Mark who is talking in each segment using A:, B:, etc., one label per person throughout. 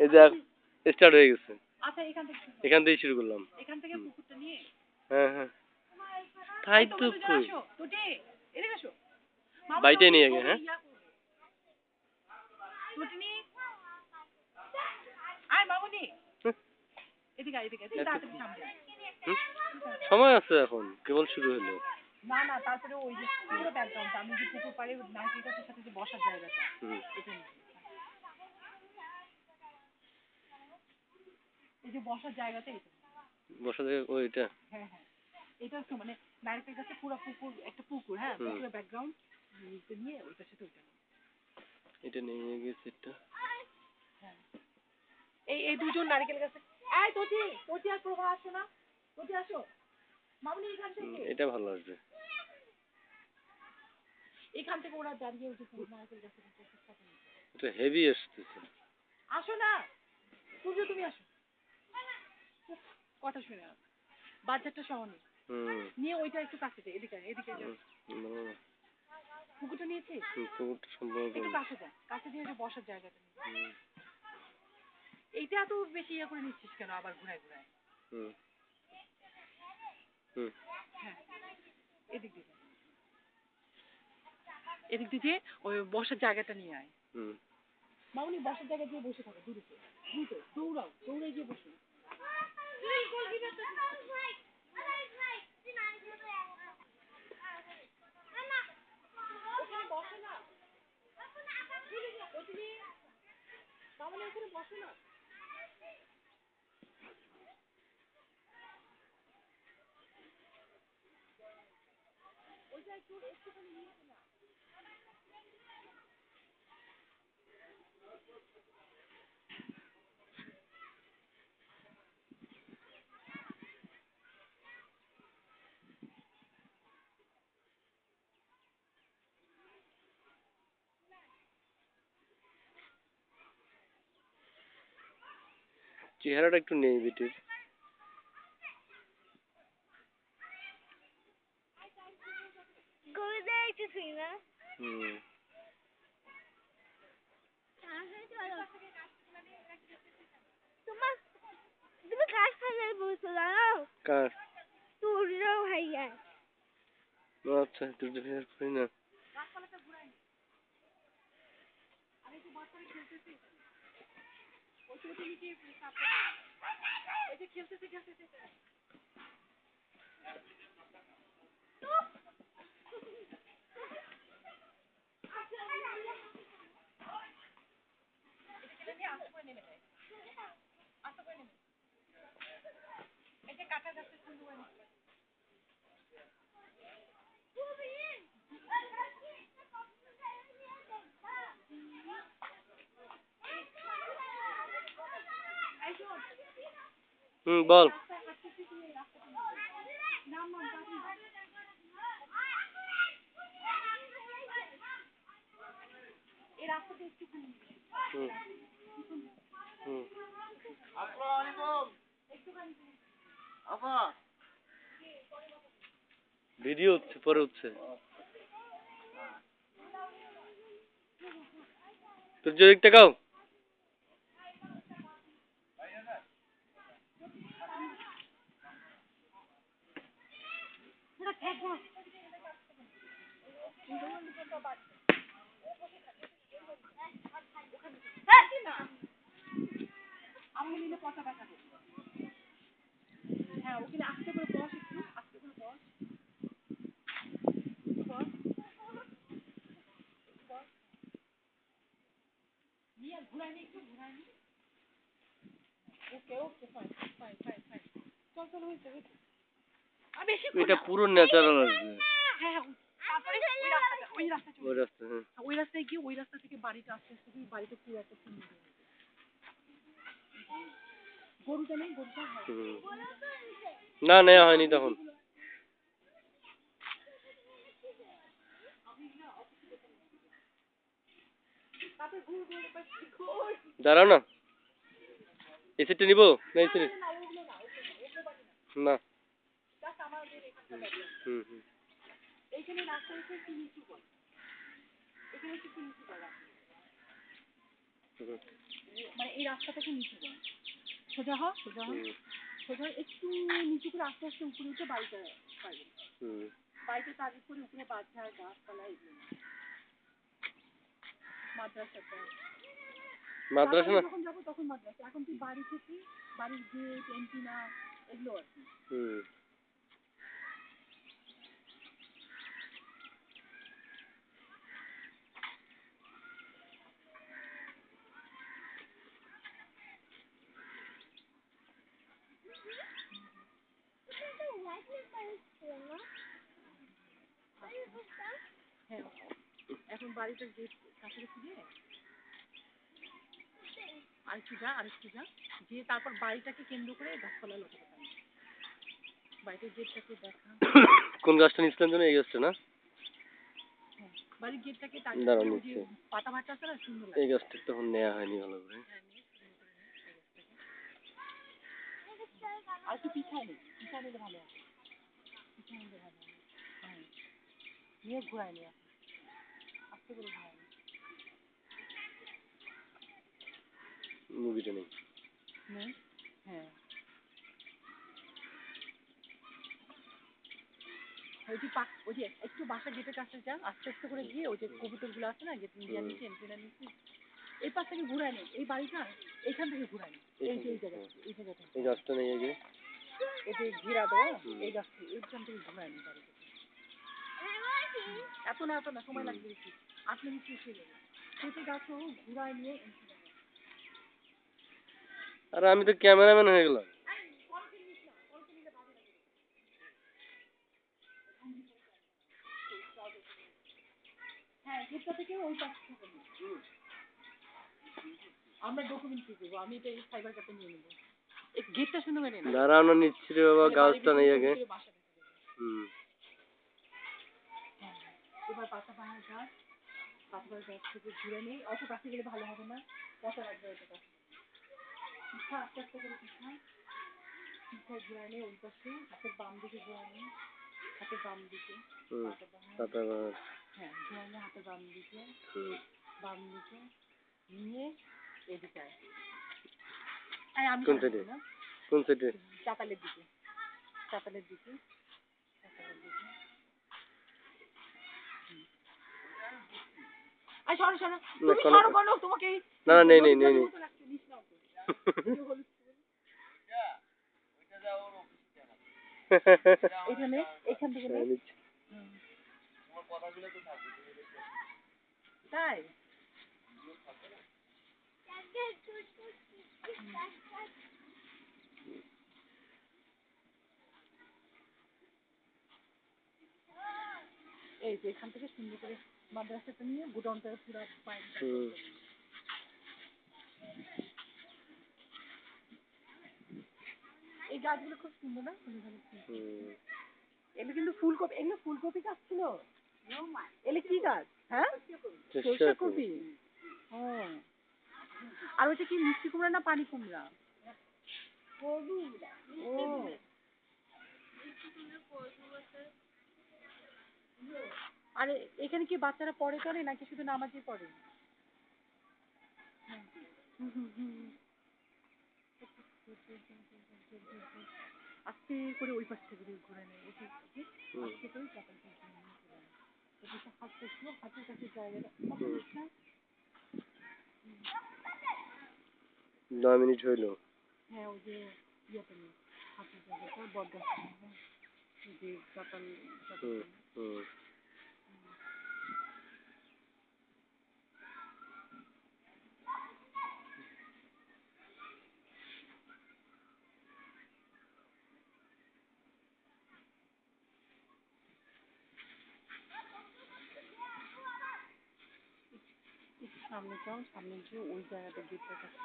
A: এই যে স্টার্ট হয়ে গেছে।
B: আচ্ছা এখান থেকে শুরু
A: থেকেই শুরু করলাম।
B: এখান থেকে
A: হ্যাঁ হ্যাঁ। তাই তো কই? নিয়ে
B: তুমি
A: গে, হ্যাঁ? সময় আছে এখন কেবল শুরু হলো।
B: না না তারপরে ওই যে পুরো ব্যাকগ্রাউন্ড আমি যে পুকুর পাড়ে গাছের সাথে যে বসার জায়গাটা
A: হুম
B: এটা নিয়ে। এই যে বসার জায়গাটা এটা।
A: বসা থেকে ওইটা
B: হ্যাঁ হ্যাঁ। এটা তো মানে নারকেল গাছে পুরো পুকুর একটা পুকুর হ্যাঁ। পুকুরের ব্যাকগ্রাউন্ড নিয়ে ওইটার সাথে ওইটা
A: এটা নিয়ে গেছে এটা
B: হ্যাঁ। এই এই দুজন নারকেল গাছে এই তোটি তোটি আর প্রভা আসো না। তোটি আসো। মামনি এখান থেকে।
A: এটা ভালো আসবে।
B: এখান থেকে ওরা দাঁড়িয়ে ওই যে পুরো নারকেল গাছের।
A: এটা হেভি আসতেছে।
B: আসো না। সূর্য তুমি আসো। কথা শুনে নাও। বাচ্চাটা সহ নিয়ে ওইটা একটু কাছে দে এদিকে এদিকে পুকুরটা নিয়েছিস?
A: পুকুরটা
B: একটু কাছে যা কাছে দিয়ে যে বসার জায়গাটা। এইটা এত বেশি ইয়ে করে নিচ্ছিস কেন আবার ঘুরায় ঘুরায়?
A: হুম। হুম।
B: হ্যাঁ। এদিক দিয়ে এদিক দিয়ে ওই বসার জায়গাটা নিয়ে আয়।
A: হুম।
B: মামনি বসার জায়গা দিয়ে বসে থাকো দ্রুত দ্রুত দৌড়াও দৌড়ে গিয়ে বসো। না ওখানে মামনি না ওইটা একটু একটুখানি নিয়ে না।
A: চেহারাটা একটু নেই বিটির। হুম।
C: তুমি কার সামনে বসে দাঁড়াও?
A: কার?
C: ভাইয়া।
A: আচ্ছা দুটো ফেয়ার করি না।
B: এই যে খেলতেছে Autorité, vous savez. Et de qui on se fait c'est ça. একটুখানি নেমে।
A: হুম হুম। ভিডিও হচ্ছে পরে হচ্ছে। তোর জোরে টাকাও
B: ঘুরাই নি একটু ঘুরাই নি okay okay fine fine fine fine চল চল, হয়েছে হয়েছে।
A: এটা পুরো ন্যাচারাল আসবে
B: হ্যাঁ হ্যাঁ তারপরে ওই রাস্তা
A: ওই রাস্তা হ্যাঁ।
B: ওই রাস্তায় গিয়ে ওই রাস্তা থেকে বাড়িটা আস্তে আস্তে গিয়ে বাড়িতে পুরো একটা সুন্দর হয়ে যাবে। গরুটা নেই গরুটা হ্যাঁ।
A: না নেওয়া হয়নি তখন। দাঁড়াও না। এই সেটটা নিবো? না।
B: না ওগুলো না ওগুলো বাড়ি না
A: না
B: জাস্ট আমাদের এখানটা বাড়ি
A: হুম হুম।
B: রাস্তা হচ্ছে এখানে মানে এই রাস্তা থেকে নিচু সোজা হ সোজা হ। সোজা একটু নিচু করে আস্তে আস্তে উপরে উঠে বাড়িতে করে উপরে বাচ্চা গাছপালা এগুলো মাদ্রাসাটা
A: মাদ্রাসা না?
B: যখন যাব তখন মাদ্রাসা। এখন তুই বাড়ি থেকে বাড়ির গেট এন্টিনা এগুলো আর কি
A: হুম
B: হ্যাঁ বাড়িটার গেট কাছাকাছি দিয়ে আরেকটু যা আরেকটু যা। দিয়ে তারপর বাড়িটাকে কেন্দ্র করে গাছপালা লাগাতে পারি। বাড়িটার গেটটাকে দেখা।
A: কোন গাছটা নিচ্ছিলেন যেন এই গাছটা না?
B: হ্যাঁ বাড়ির গেটটাকে যে
A: নিচ্ছি।
B: পাতা ভাটা আছে না সুন্দর
A: এই গাছটা তখন নেওয়া হয়নি ভালো করে।
B: হ্যাঁ। আর একটু পিছায় নে পিছায় নিলে ভালো হবে। পিছায় নিলে ভালো হবে। হ্যাঁ নিয়ে ঘুরায় নিয়ে আস্তে করে ঘুরায় নে।
A: মুভিটা নেই।
B: হ্যাঁ। ওই যে পা ওই যে একটু বাসা গেটের কাছে যা আস্তে আস্তে করে গিয়ে ওই যে কবুতরগুলো আছে না গেট ইন্ডিয়া
A: হুম।
B: নিচে এন্ট্রিনা নিচে এই পাশ থেকে ঘুরায় নে এই বাড়িটা এইখান থেকে ঘুরায় নে। এই যে এই জায়গাটা এই জায়গাটা।
A: এই গাছটা নেই
B: এই যে? ঘিরা দেওয়া এই গাছ এইখান থেকে ঘুরায় নে বাড়িটা। এত না এত না সময় লাগবে বেশি। আট মিনিট হয়ে যাবে। কেটে গাছও ঘুরায় নিয়ে।
A: আর আমি তো ক্যামেরাম্যান হয়ে গেলাম।
B: হ্যাঁ গেটটা থেকে ওই পাশ থেকে আমরা ডকুমেন্ট কি করব আমি এটা এই ফাইবার কাটে নিয়ে নেব। এই গেটটা শুনে না
A: দাঁড়াও না নিচ্ছি রে বাবা গাছটা নেই আগে। হুম।
B: এবার পাতা পাহাড় গাছ পাতা পাহাড় গাছ থেকে ঘুরে নেই। অত কাছে গেলে ভালো হবে না। কত লাগবে ওটা কাছে পিঠা আস্তে আস্তে করে পিঠা পিঠা ঘুরে নেই ওই পাশে। হাতের বাম দিকে ঘুরে নেই। হাতের বাম দিকে। পাতা পাহাড়
A: বাহার
B: হ্যাঁ ঘুরে নেই হাতের বাম দিকে। বাম দিকে নিয়ে এদিকে আয়, আমি
A: কোন এ? কোন সাইডে
B: চাতালের দিকে। চাতালের দিকে। চাতালের দিকে হুম। আয় সরো সরো তুমি সরো কোনো তোমাকে এই
A: না না নেই নেই নেই নেই
B: মতো লাগছে, নিস না ওকে। এই যে হলুদ ফুল। এখানে এখান থেকে নে।
A: নিচ্ছি।
B: হুম। তাই এই যে এখান থেকে সুন্দর করে মাদ্রাসাটা নিয়ে গোডাউনটা পুরো
A: হুম।
B: এই গাছগুলো খুব সুন্দর না? সুন্দর সুন্দর
A: হুম।
B: এগুলো কিন্তু ফুলকপি এগুলো ফুলকপি গাছ ছিল? এগুলো কি গাছ? হ্যাঁ? সরষে কপি ও আর ওইটা কি মিষ্টি কুমড়া না পানি কুমড়া? ও। আরে এখানে কি বাচ্চারা পড়ে করে নাকি শুধু নামাজই পড়ে। আস্তে করে ওই পাশ থেকে ঘুরে নেয় ওই পাশ থেকে আস্তে করে হাত হাতের কাছে জায়গাটা
A: মিনিট হইল।
B: হ্যাঁ ওই যে ইয়েতে নেই হাতের জায়গাটা বটগাছ হ্যাঁ। যে চাতাল সামনে যাও, সামনে গিয়ে ওই জায়গাটা গেটটার কাছে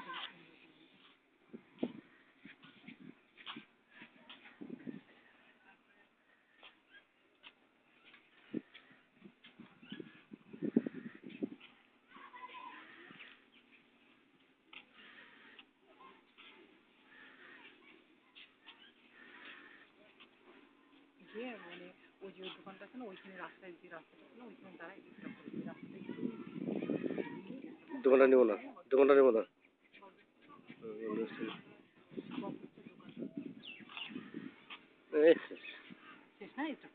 B: গিয়ে মানে ওই যে দোকানটা আছে না, ওইখানে রাস্তায় যে রাস্তাটা না, ওইখানে দাঁড়ায়
A: দোকানটা নেব না দোকানটা নেব না।
B: শেষ না